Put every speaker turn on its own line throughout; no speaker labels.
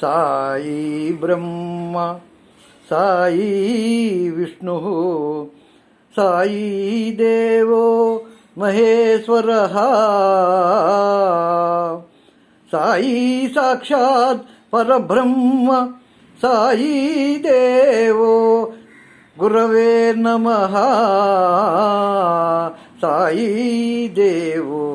సాయి బ్రహ్మ సాయి విష్ణు సాయి దేవో మహేశ్వర సాయి సాక్షాత్ పరబ్రహ్మ సాయి దేవో గురవే నమ సాయి దేవో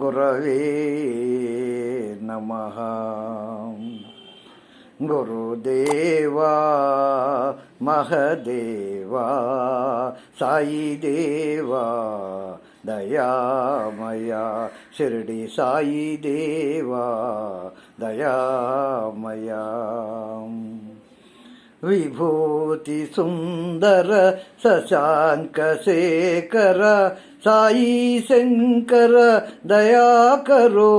గురవే నమ గురుదేవా మహదేవా సాయి దేవా దయామయ షిరిడి సాయి దేవా దయామయ విభూతి సుందర శశాంక శేఖర సాయి శంకర దయాకరో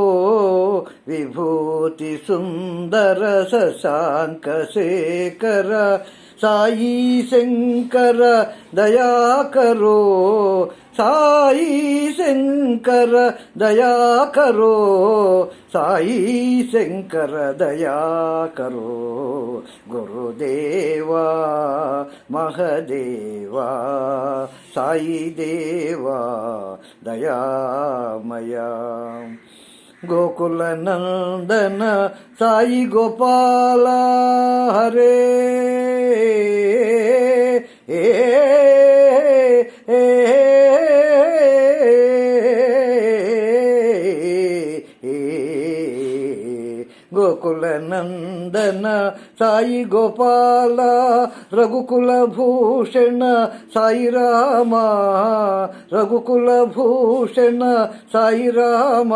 విభూతి సుందర శశాంక శేఖర సాయి శంకర దయాకరో సాయి శంకర దయాకరో సాయి శంకర దయాకరో గురుదేవా మహదేవా సాయి దేవా దయామయా. గోకుల నందన సాయి గోపాల హరే. గోకుల నందన సాయి గోపాల రఘుకుల భూషణ సాయి రామ రఘుకుల భూషణ సాయి రామ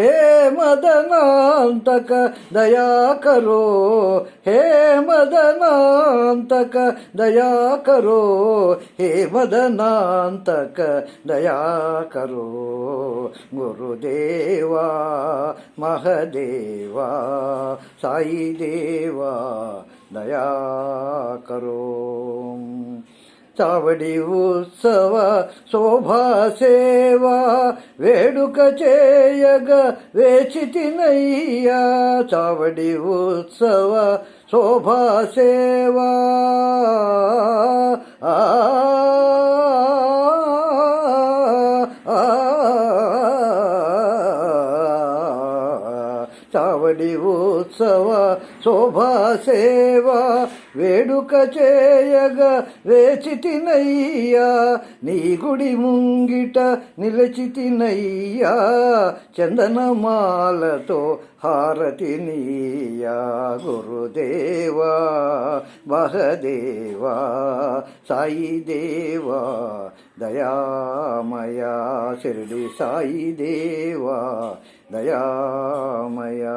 హే మదనాంతక దయా కరో హే మదనాంతక దయా కరో హే మదనాంతక దయా కరో గురుదేవా మహదేవా. సాయి దేవా దయాకరో చావడి ఉత్సవ శోభా సేవా వేడుక చేయగ వేచితినయ్యా చావడి ఉత్సవ శోభా సేవా ఆ ఆ, ఉత్సవ శోభా సేవ వేడుక చేయగా వేచితినయ్యా నీ గుడి ముంగిట నిలచితినయ్యా చందనమాలతో హారతి నీయా గురుదేవా బహదేవా సాయిదేవా దయామయా షిరిడి సాయిదేవా దయామయా.